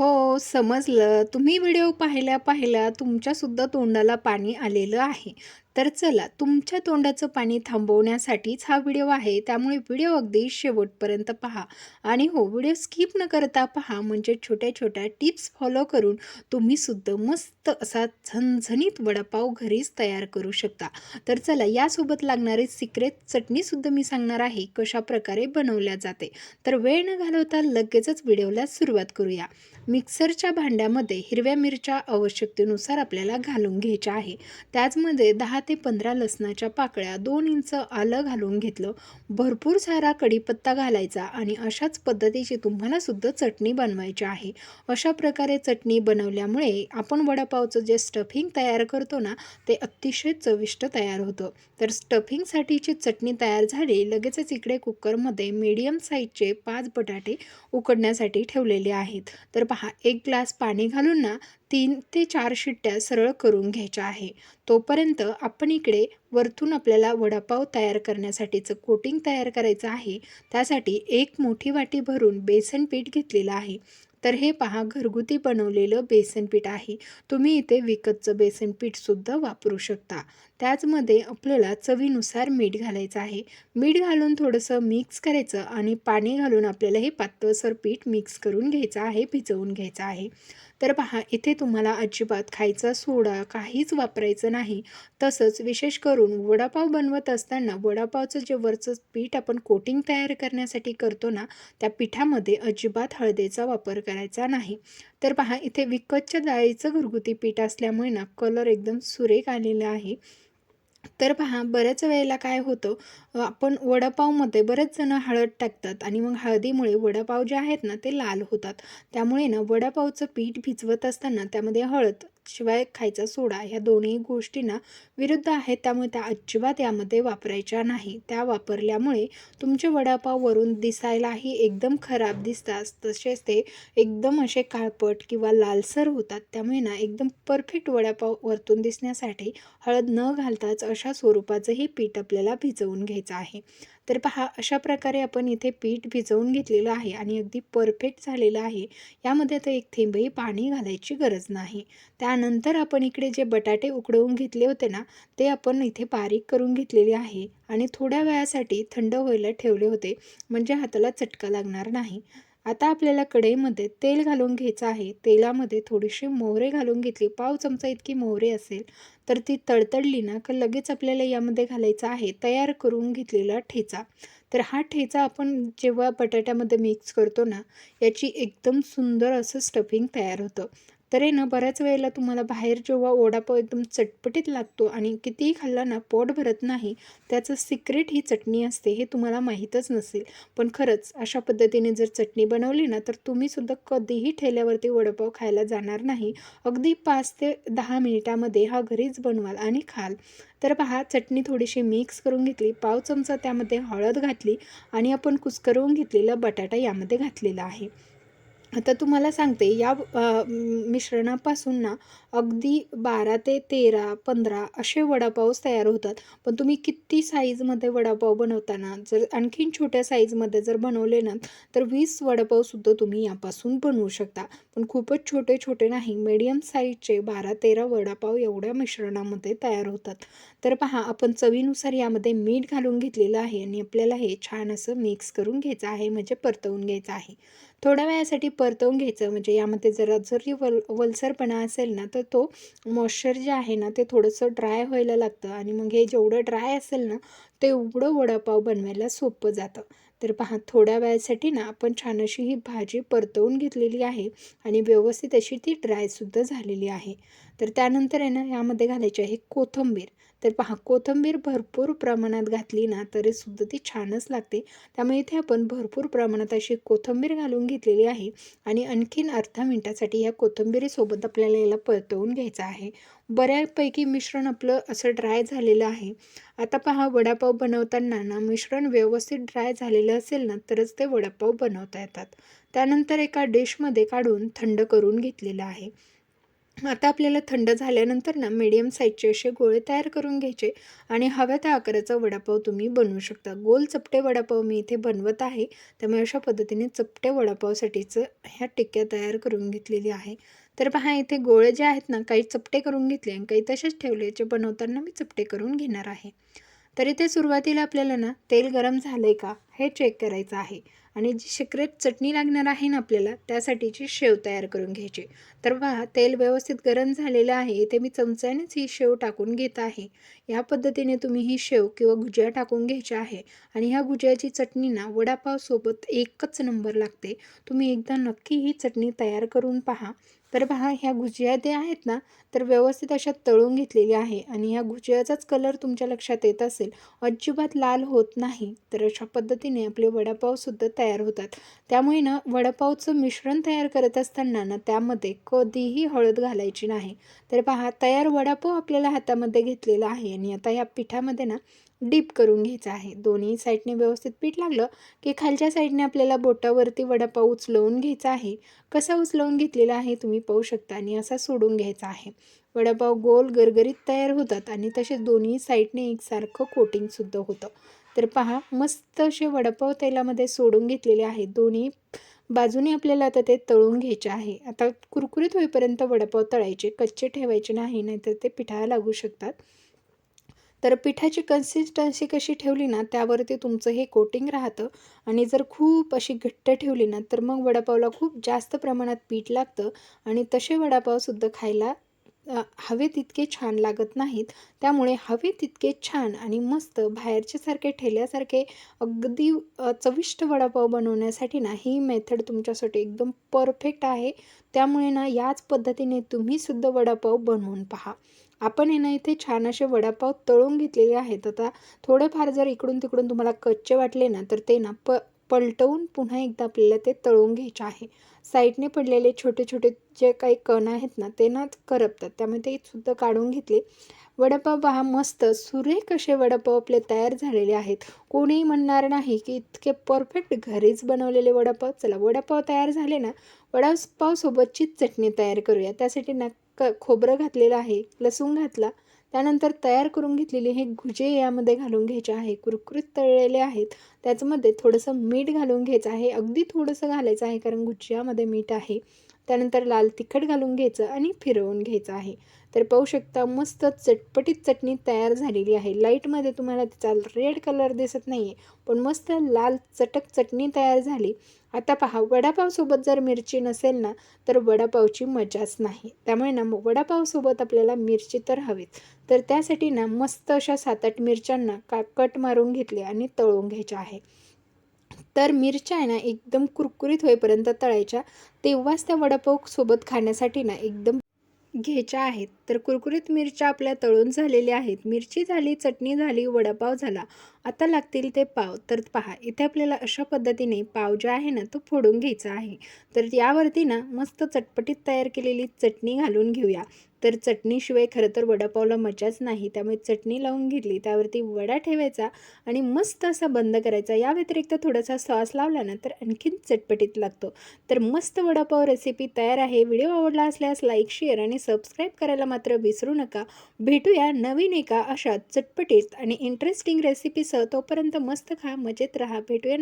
हो, समजलं. तुम्ही व्हिडिओ पाहिल्या पाहिल्या तुमच्यासुद्धा तोंडाला पाणी आलेलं आहे. तर चला, तुमच्या तोंडाचं पाणी थांबवण्यासाठीच हा व्हिडिओ आहे. त्यामुळे व्हिडिओ अगदी शेवटपर्यंत पहा. आणि हो, व्हिडिओ स्किप न करता पहा म्हणजे छोट्या-छोट्या टिप्स फॉलो करून तुम्ही सुद्धा मस्त असा झणझणीत वडापाव घरीच तयार करू शकता. तर चला, यासोबत लागणारी सिक्रेट चटणीसुद्धा मी सांगणार आहे, कशाप्रकारे बनवल्या जाते. तर वेळ न घालवता लगेचच व्हिडिओला सुरुवात करूया. मिक्सरच्या भांड्यामध्ये हिरव्या मिरच्या आवश्यकतेनुसार आपल्याला घालून घ्यायच्या आहे. त्याचमध्ये दहा ते 15 लसणाच्या पाकळ्या, दोन इंच आलं घालून घेतलं. भरपूर सारा कढीपत्ता घालायचा आणि अशाच पद्धतीची तुम्हाला सुद्धा चटणी बनवायची आहे. अशा प्रकारे चटणी बनवल्यामुळे आपण वडापावचं जे स्टफिंग तयार करतो ना, ते अतिशय चविष्ट तयार होतं. तर स्टफिंगसाठीची चटणी तयार झाली. लगेचच इकडे कुकरमध्ये मीडियम साईजचे पाच बटाटे उकडण्यासाठी ठेवलेले आहेत. तर पहा, एक ग्लास पाणी घालून ना तीन ते चार शिट्ट्या सरळ करून घ्यायच्या आहे. तोपर्यंत आपण इकडे वरतून आपल्याला वडापाव तयार करण्यासाठीचं कोटिंग तयार करायचं आहे. त्यासाठी एक मोठी वाटी भरून बेसन पीठ घेतलेलं आहे. तर हे पहा, घरगुती बनवलेलं बेसन पीठ आहे. तुम्ही इथे विकतचं बेसन पीठसुद्धा वापरू शकता. त्याचमध्ये आपल्याला चवीनुसार मीठ घालायचं आहे. मीठ घालून थोडंसं मिक्स करायचं आणि पाणी घालून आपल्याला हे पातळसर पीठ मिक्स करून घ्यायचं आहे, भिजवून घ्यायचं आहे. तर पहा, इथे तुम्हाला अजिबात खायचा सोडा काहीच वापरायचं नाही. तसंच विशेष करून वडापाव बनवत असताना वडापावचं जे वरचं पीठ आपण कोटिंग तयार करण्यासाठी करतो ना, त्या पिठामध्ये अजिबात हळदीचा वापर करायचा नाही. तर पहा, इथे विकतच्या डाळीचं घरगुती पीठ असल्यामुळे ना कलर एकदम सुरेख आलेला आहे. तर पहा, बऱ्याच वेळेला काय होतं, आपण वडापावमध्ये बरेच जण हळद टाकतात आणि मग हळदीमुळे वडापाव जे आहेत ना, ते लाल होतात. त्यामुळे ना वडापावचं पीठ भिजवत असताना त्यामध्ये हळद शिवाय खायचा सोडा ह्या दोन्ही गोष्टींना विरुद्ध आहेत. त्यामुळे त्या अजिबात यामध्ये वापरायच्या नाही. त्या वापरल्यामुळे तुमचे वडापाव वरून दिसायलाही एकदम खराब दिसतात. तसेच ते एकदम असे काळपट किंवा लालसर होतात. त्यामुळे ना एकदम परफेक्ट वडापाव वरतून दिसण्यासाठी हळद न घालताच अशा स्वरूपाचंही पीठ आपल्याला भिजवून घ्यायचं आहे. तर पहा, अशा प्रकारे आपण इथे पीठ भिजवून घेतलेलं आहे आणि अगदी परफेक्ट झालेलं आहे. यामध्ये आता एक थेंबही पाणी घालायची गरज नाही. त्यानंतर आपण इकडे जे बटाटे उकडवून घेतले होते ना, ते आपण इथे बारीक करून घेतलेले आहे आणि थोड्या वेळासाठी थंड व्हायला ठेवले होते. म्हणजे हाताला चटका लागणार नाही. आता आपल्याला कढईमध्ये तेल घालून घ्यायचं आहे. तेलामध्ये थोडीशी मोहरे घालून घेतली. पाव चमचा इतकी मोहरे असेल, तर ती तडतडली ना का लगेच आपल्याला यामध्ये घालायचा आहे तयार करून घेतलेला ठेचा. तर हा ठेचा आपण जेव्हा बटाट्यामध्ये मिक्स करतो ना, याची एकदम सुंदर असं स्टफिंग तयार होतं. तर आहे ना, बऱ्याच वेळेला तुम्हाला बाहेर जेव्हा वडापाव एकदम चटपटीत लागतो आणि कितीही खाल्ला ना पोट भरत नाही, त्याचं सिक्रेट ही चटणी असते. हे तुम्हाला माहीतच नसेल. पण खरंच अशा पद्धतीने जर चटणी बनवली ना, तर तुम्हीसुद्धा कधीही ठेल्यावरती वडापाव खायला जाणार नाही. अगदी पाच ते दहा मिनिटामध्ये हा घरीच बनवाल आणि खाल. तर पहा, चटणी थोडीशी मिक्स करून घेतली. पाव चमचा त्यामध्ये हळद घातली आणि आपण कुस्करवून घेतलेला बटाटा यामध्ये घातलेला आहे. आता तुम्हाला सांगते, या मिश्रणापासून ना अगदी 12 ते 13, 15 असे वडापावच तयार होतात. पण तुम्ही किती साईजमध्ये वडापाव बनवताना जर आणखीन छोट्या साईजमध्ये जर बनवले ना, तर वीस वडापावसुद्धा तुम्ही यापासून बनवू शकता. पण खूपच छोटे-छोटे नाही, मीडियम साईजचे 12-13 वडापाव एवढ्या मिश्रणामध्ये तयार होतात. तर पहा, आपण चवीनुसार यामध्ये मीठ घालून घेतलेलं आहे आणि आपल्याला हे छान असं मिक्स करून घ्यायचं आहे, म्हणजे परतवून घ्यायचं आहे. थोड्या वेळासाठी परतवून घ्यायचं, म्हणजे यामध्ये जरा जरी वल वलसरपणा असेल ना, तर तो मॉइश्चर जे आहे ना, ते थोडंसं ड्राय व्हायला लागतं आणि मग हे जेवढं ड्राय असेल ना, तेवढं वडापाव बनवायला सोपं जातं. तर पहा, थोड्या वेळासाठी ना आपण छान अशी ही भाजी परतवून घेतलेली आहे आणि व्यवस्थित अशी ती ड्रायसुद्धा झालेली आहे. तर त्यानंतर आहे ना, यामध्ये घालायची आहे कोथिंबीर. तर पहा, कोथिंबीर भरपूर प्रमाणात घातली ना, तरीसुद्धा ती छानच लागते. त्यामुळे इथे आपण भरपूर प्रमाणात अशी कोथिंबीर घालून घेतलेली आहे आणि आणखीन अर्धा मिनटासाठी ह्या कोथिंबिरीसोबत आपल्याला याला परतवून घ्यायचं आहे. बऱ्यापैकी मिश्रण आपलं असं ड्राय झालेलं आहे. आता पहा, वडापाव बनवताना ना मिश्रण व्यवस्थित ड्राय झालेलं असेल ना, तरच ते वडापाव बनवता येतात. त्यानंतर एका डिशमध्ये काढून थंड करून घेतलेलं आहे. आता आपल्याला थंड झाल्यानंतर ना मीडियम साईजचे असे गोळे तयार करून घ्यायचे आणि हव्या त्या आकाराचा वडापाव तुम्ही बनवू शकता. गोल चपटे वडापाव मी इथे बनवत आहे. त्यामुळे अशा पद्धतीने चपटे वडापावसाठीचं ह्या टिक्क्या तयार करून घेतलेली आहे. तर पहा इथे गोळे जे आहेत ना काही चपटे करून घेतले आणि काही तसेच ठेवले. जे बनवताना मी चपटे करून घेणार आहे. तर इथे सुरुवातीला आपल्याला ना तेल गरम झालं आहे का हे चेक करायचं आहे. आणि जी सिक्रेट चटणी लागणार आहे ना आपल्याला त्यासाठीची शेव तयार करून घ्यायची. तर पहा तेल व्यवस्थित गरम झालेलं आहे. इथे मी चमच्यानेच ही शेव टाकून घेत आहे. या पद्धतीने तुम्ही ही शेव किंवा गुजिया टाकून घ्यायची आहे. आणि ह्या गुजियाची चटणी ना वडापावसोबत एकच नंबर लागते. तुम्ही एकदा नक्की ही चटणी तयार करून पहा. तर पहा ह्या गुजिया जे आहेत ना तर व्यवस्थित अशा तळून घेतलेली आहे आणि ह्या गुजियाचाच कलर तुमच्या लक्षात येत असेल अजिबात लाल होत नाही. तर अशा पद्धतीने आपले वडापावसुद्धा तयार होतात. त्यामुळे ना वडापावचं मिश्रण तयार करत असताना ना त्यामध्ये कधीही हळद घालायची नाही. तर पहा तयार वडापाव आपल्याला हातामध्ये घेतलेला आहे आणि आता या पिठामध्ये ना डीप करून घ्यायचं आहे. दोन्ही साईडने व्यवस्थित पीठ लागलं की खालच्या साईडने आपल्याला बोटावरती वडापाव उचलवून घ्यायचा आहे. कसा उचलवून घेतलेला आहे तुम्ही पाहू शकता आणि असा सोडून घ्यायचा आहे. वडापाव गोल गरगरीत तयार होतात आणि तसे दोन्ही साईडने एकसारखं कोटिंगसुद्धा होतं. तर पहा मस्त असे वडापाव तेलामध्ये सोडून घेतलेले आहेत. दोन्ही बाजूने आपल्याला आता ते तळून घ्यायचे आहे. आता कुरकुरीत होईपर्यंत वडापाव तळायचे. कच्चे ठेवायचे नाही नाहीतर ते पिठाला लागू शकतात. तर पिठाची कन्सिस्टन्सी कशी ठेवली ना त्यावरती तुमचं हे कोटिंग राहतं. आणि जर खूप अशी घट्ट ठेवली ना तर मग वडापावला खूप जास्त प्रमाणात पीठ लागतं. आणि तसे वडापावसुद्धा खायला हवे तितके छान लागत नाहीत. त्यामुळे हवे तितके छान आणि मस्त बाहेरच्यासारखे ठेल्यासारखे अगदी चविष्ट वडापाव बनवण्यासाठी ना ही मेथड तुमच्यासाठी एकदम परफेक्ट आहे. त्यामुळे ना याच पद्धतीने तुम्हीसुद्धा वडापाव बनवून पहा. आपण हे ना इथे छान असे वडापाव तळून घेतलेले आहेत. आता थोडेफार जर इकडून तिकडून तुम्हाला कच्चे वाटले ना तर ते ना प पलटवून पुन्हा एकदा आपल्याला ते तळून घ्यायचे आहे. साईडने पडलेले छोटे छोटे जे काही कण आहेत ना ते ना करपतात. त्यामुळे ते सुद्धा काढून घेतले. वडापाव पहा मस्त सुरेख असे वडापाव आपले तयार झालेले आहेत. कोणीही म्हणणार नाही की इतके परफेक्ट घरीच बनवलेले वडापाव. चला वडापाव तयार झाले ना वडापावसोबतचीच चटणी तयार करूया. त्यासाठी ना क खोबरं घातलेलं आहे लसूण घातला त्यानंतर तयार करून घेतलेले हे गुजे यामध्ये घालून घ्यायचे आहे. कुरकुरीत तळलेले आहेत. त्याच्यामध्ये थोडंसं मीठ घालून घ्यायचं आहे. अगदी थोडंसं घालायचं आहे कारण गुजियामध्ये मीठ आहे. त्यानंतर लाल तिखट घालून घ्यायचं आणि फिरवून घ्यायचं आहे. तर पाहू शकता मस्त चटपटीत चटणी तयार झालेली आहे. लाईटमध्ये तुम्हाला तिचा रेड कलर दिसत नाही आहे पण मस्त लाल चटक चटणी तयार झाली. आता पहा वडापावसोबत जर मिरची नसेल ना तर वडापावची मजाच नाही. त्यामुळे ना वडापावसोबत आपल्याला मिरची तर हवीत तर त्यासाठी ना मस्त अशा सात आठ मिरच्यांना का कट मारून घेतले आणि तळून घ्यायच्या आहे. तर मिरच्या आहे ना एकदम कुरकुरीत होईपर्यंत तळायच्या. तेव्हाच त्या वडापाव सोबत खाण्यासाठी ना एकदम घ्यायच्या आहेत. तर कुरकुरीत मिरच्या आपल्या तळून झालेल्या आहेत. मिरची झाली चटणी झाली वडापाव झाला. आता लागतील ते पाव. तर पहा इथे आपल्याला अशा पद्धतीने पाव जे आहे ना तो फोडून घ्यायचा आहे. तर यावरती ना मस्त चटपटीत तयार केलेली चटणी घालून घेऊया. तर चटणीशिवाय खरं तर वडापावला मजाच नाही. त्यामुळे चटणी लावून घेतली. त्यावरती वडा ठेवायचा आणि मस्त असा बंद करायचा. या व्यतिरिक्त थोडासा सॉस लावला ना तर आणखीन चटपटीत लागतो. तर मस्त वडापाव रेसिपी तयार आहे. व्हिडिओ आवडला असल्यास लाईक शेअर आणि सबस्क्राईब करायला मात्र विसरू नका. भेटूया नवीन एका अशा चटपटीत आणि इंटरेस्टिंग रेसिपीसह तोपर्यंत मस्त खा मजेत राहा. भेटूया